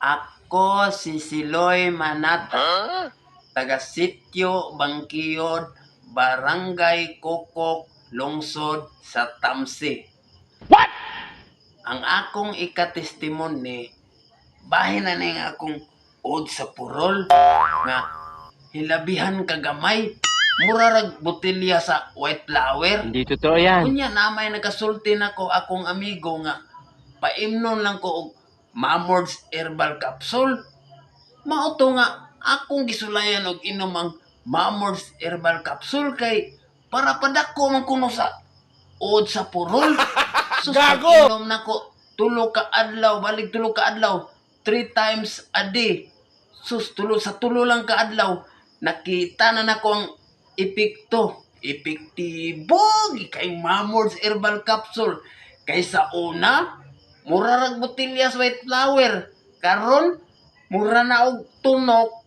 Ako si Siloy Manata. Taga Sityo Bangkiyod, Barangay Kokok, Lungsod sa Tamsi. What? Ang akong ikatestimony, bahin na ning akong od sa purol nga hilabihan kagamay murarag botelya sa white flower. Hindi totoo yan. Kunya namay nagasulti nako akong amigo nga paimnon lang ko og Mamords Herbal Capsule. Mauto nga akong gisulayan og inom ang Mamords Herbal Capsule kay para padako man kuno sa od sa purol. Sus, Gago! pag-inom nako tulo ka adlaw, balik tulo ka adlaw, three times a day. Sus, tulo sa tulo lang ka adlaw, nakita na nako ang epekto. Epektibo kay Mamords Herbal Capsule. Kaysa una, mura rag botelya sa white flower. Karon, mura na og tunok.